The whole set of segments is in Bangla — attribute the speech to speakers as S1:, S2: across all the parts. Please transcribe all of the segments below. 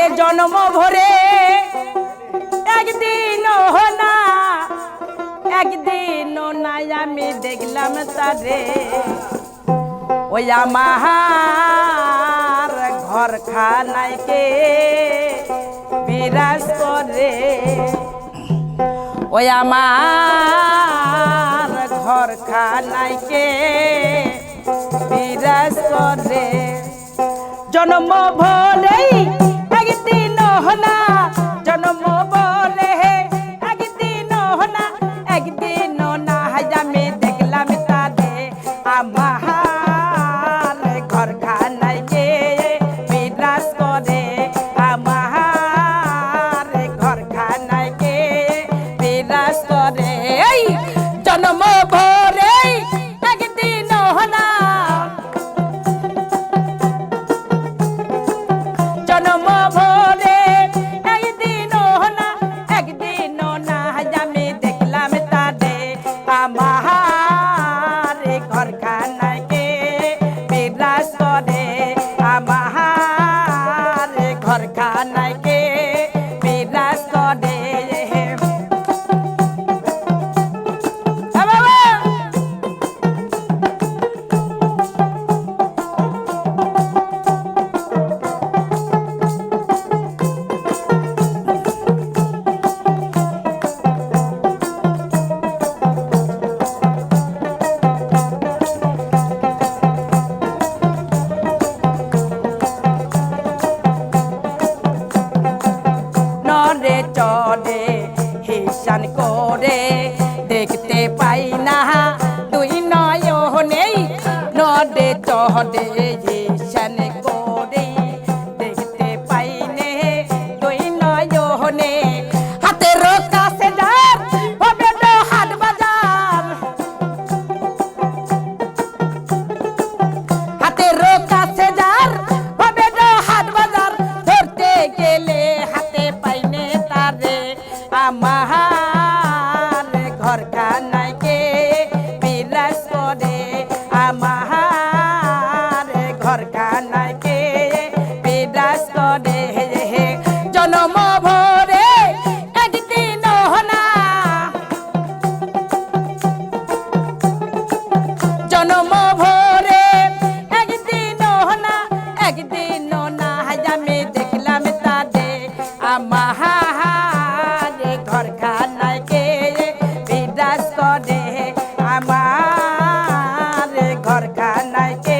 S1: হাইরে জন্ম ভরে। একদিন না, একদিন নাই আমি দেখলাম তারে। ওই আমার ঘর খানাইকে বিরাজ করে। ওই আমার ঘর খানাইকে বিরাজ করে। জন্ম ভরেই একদিন না জন্ম হিসান দেখতে পাই না। দুই নয়নেই নরে চড়ে হিসান করে। দেখতে পাই নে দুই নয়নে। কাছে যার হবে হাট কাছে যার হবে হাট ধরতে গেলে হাতে পাইনে তারে। আমার ঘর খানাকে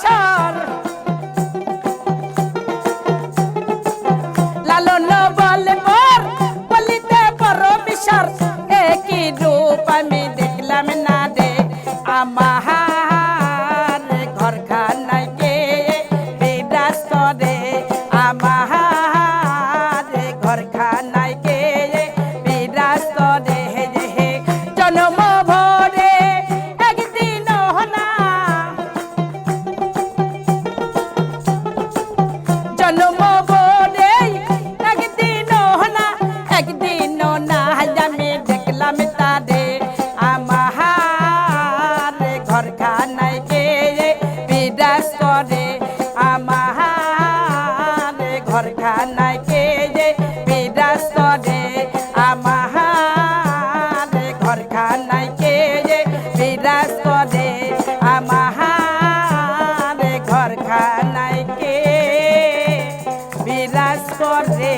S1: বিশাল। লালন বলে পর বলিতে বড় বিশাল। একই রূপ আমি দেখলাম না রে আমার দেখলাম তারে আমার ঘর খানাই কে বিরাজ করে? আমার ঘর খানাই কে বিরাজ করে? আমার ঘর খানাই কে বিরাজ করে? আমার ঘর খানাই কে বিরাজ করে?